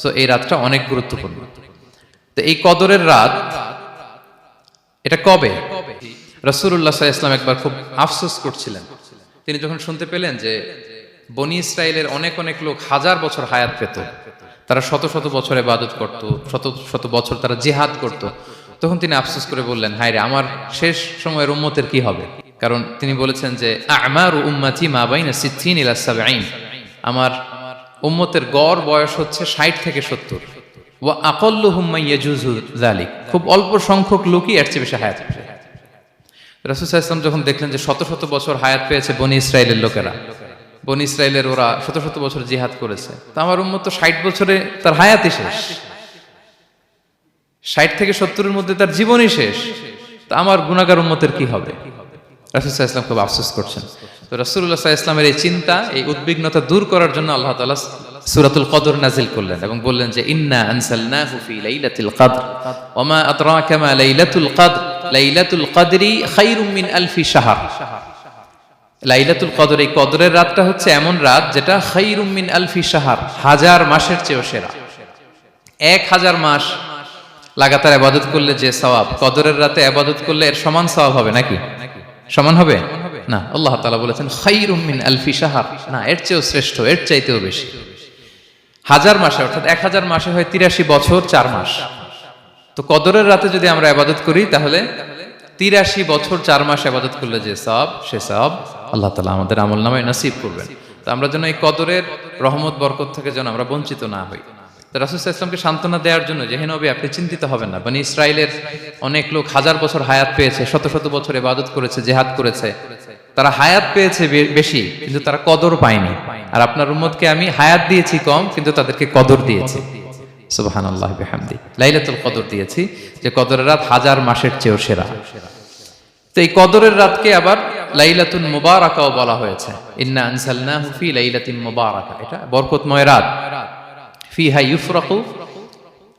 So এই রাতটা অনেক গুরুত্বপূর্ণ। তো এই কদরের রাত, এটা কবে? রসুল্লাহ ইসলাম একবার খুব আফসোস করছিলেন। তিনি যখন শুনতে পেলেন যে বনি ইসরায়েলের অনেক অনেক লোক হাজার বছর হায়াত পেত, তারা শত শত বছর ইবাদত করত, শত শত বছর তারা জিহাদ করত, তখন তিনি আফসোস করে বললেন, হায় রে, আমার শেষ সময়ের উম্মতের কি হবে? কারণ তিনি বলেছেন যে, আমার উম্মাতি মা বাইনা আমার উম্মতের গড় বয়স হচ্ছে ষাট থেকে সত্তর। ও আকল্লু হুম্মা ইয়াজুজু খুব অল্প সংখ্যক লোকই এর চেয়ে বেশি হায়াত ইসলাম যখন দেখলেন যে শত শত বছর হায়াত পেয়েছে বনি ইসরায়েলের লোকেরা, বনি ইসরায়েলের ওরা শত শত বছর জিহাদ করেছে, তা আমার উম্মত তো ষাট বছরে তার হায়াতই শেষ। ষাট থেকে সত্তরের মধ্যে তার জীবনই শেষ। তা আমার গুণাগার উম্মতের কি হবে? রাসুল্লাহ ইসলাম খুব আফসোস করছেন। তো রাসুল্লাহ ইসলামের এই চিন্তা, এই উদ্বিগ্নতা দূর করার জন্য আল্লাহ তাআলা সূরাতুল কদর নাজিল করলেন এবং বললেন যে, ইন্না আনসালনাহু ফি লাইলাতিল কদর ওমা আদরাকা মা লাইলাতুল কদর, লাইলাতুল কদরি খায়রুম মিন আলফি শাহর। লাইলাতুল কদর, এই কদরের রাতটা হচ্ছে এমন রাত যেটা খায়রুম মিন আলফি শাহর, হাজার মাসের চেয়েও সেরা। এক হাজার মাস লাগাতার আবাদত করলে যে সওয়াব, কদরের রাতে আবাদত করলে এর সমান সওয়াব হবে নাকি? সমান হবে? না, আল্লাহ তাআলা বলেছেন খায়রুম মিন আলফি শাহর। না, এর চেয়েও শ্রেষ্ঠ, এর চাইতেও বেশি। হাজার মাসে, অর্থাৎ এক হাজার মাসে হয় তিরাশি বছর চার মাস। তো কদরের রাতে যদি আমরা আবাদত করি, তাহলে তিরাশি বছর চার মাস আবাদত করলে যে সব, সে সব আল্লাহ তালা আমাদের আমল নামায় নসিব করবেন। তো আমরা যেন এই কদরের রহমত, বরকত থেকে যেন আমরা বঞ্চিত না হই। তো ইসলামকে সান্ত্বনা দেওয়ার জন্য, যে নবী, আপনি চিন্তিত হবেন না। মানে ইসরায়েলের অনেক লোক হাজার বছর হায়াত পেয়েছে, শত শত বছর ইবাদত করেছে, জেহাদ করেছে। তারা হায়াত পেয়েছে বেশি, কিন্তু তারা কদর পায়নি। আর আপনার উম্মতকে আমি হায়াত দিয়েছি কম, কিন্তু তাদেরকে কদর দিয়েছি। সুবাহান আল্লাহ লাইলাতুল কদর দিয়েছি, যে কদরের রাত হাজার মাসের চেয়েও সেরা। তো এই কদরের রাতকে আবার লাইলাতুল মুবারাকাও বলা হয়েছে। ইন্না আনসালনাহু ফি লাইলাতিন মুবারাকা। এটা বরকতময় রাত। ফিহা ইউফরাকু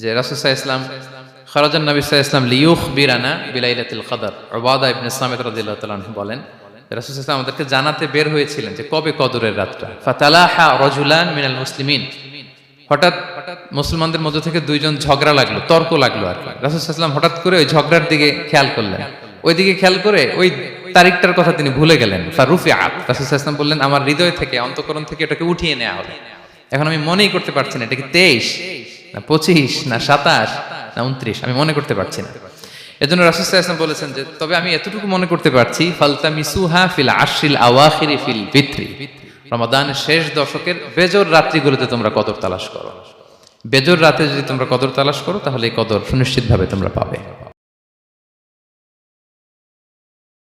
যে রাসুল ইসলাম খরাজান নবী ইসলাম লিউখ বিরানা বিলাইলাতুল কদর। ওবাদা ইবনে রাদিয়াল্লাহু তাআলা বলেন রাসুল ইসলাম আমাদেরকে জানাতে বের হয়েছিলেন যে কবে কদরের রাতটা। ফাতালাহা রজুলান মিনাল মুসলিমিন। হঠাৎ হঠাৎ মুসলমানদের মধ্যে থেকে দুইজন ঝগড়া লাগল, তর্ক লাগল আর কি। ইসলাম হঠাৎ করে ওই ঝগড়ার দিকে খেয়াল করলেন। ওই দিকে খেয়াল করে ওই তারিখটার কথা তিনি ভুলে গেলেন। ফারুফি আত রাসুলাম বললেন, আমার হৃদয় থেকে, অন্তকরণ থেকে এটাকে উঠিয়ে নেওয়া হবে। এখন আমি মনেই করতে পারছি না, এটা কি তেইশ? না পঁচিশ, না সাতাশ, না উনত্রিশ, আমি মনে করতে পারছি না। এজন্য রাসুলাম বলেছেন যে, তবে আমি এতটুকু মনে করতে পারছি ফালতা মিসুহা ফিল আশিল আওয়াখিরি ফিল বিত্রি রমাদানের শেষ দশকের বেজর রাত্রিগুলোতে তোমরা কদর তালাশ করো। বেজর রাতে যদি তোমরা কদর তালাশ করো, তাহলে এই কদর সুনিশ্চিতভাবে তোমরা পাবে।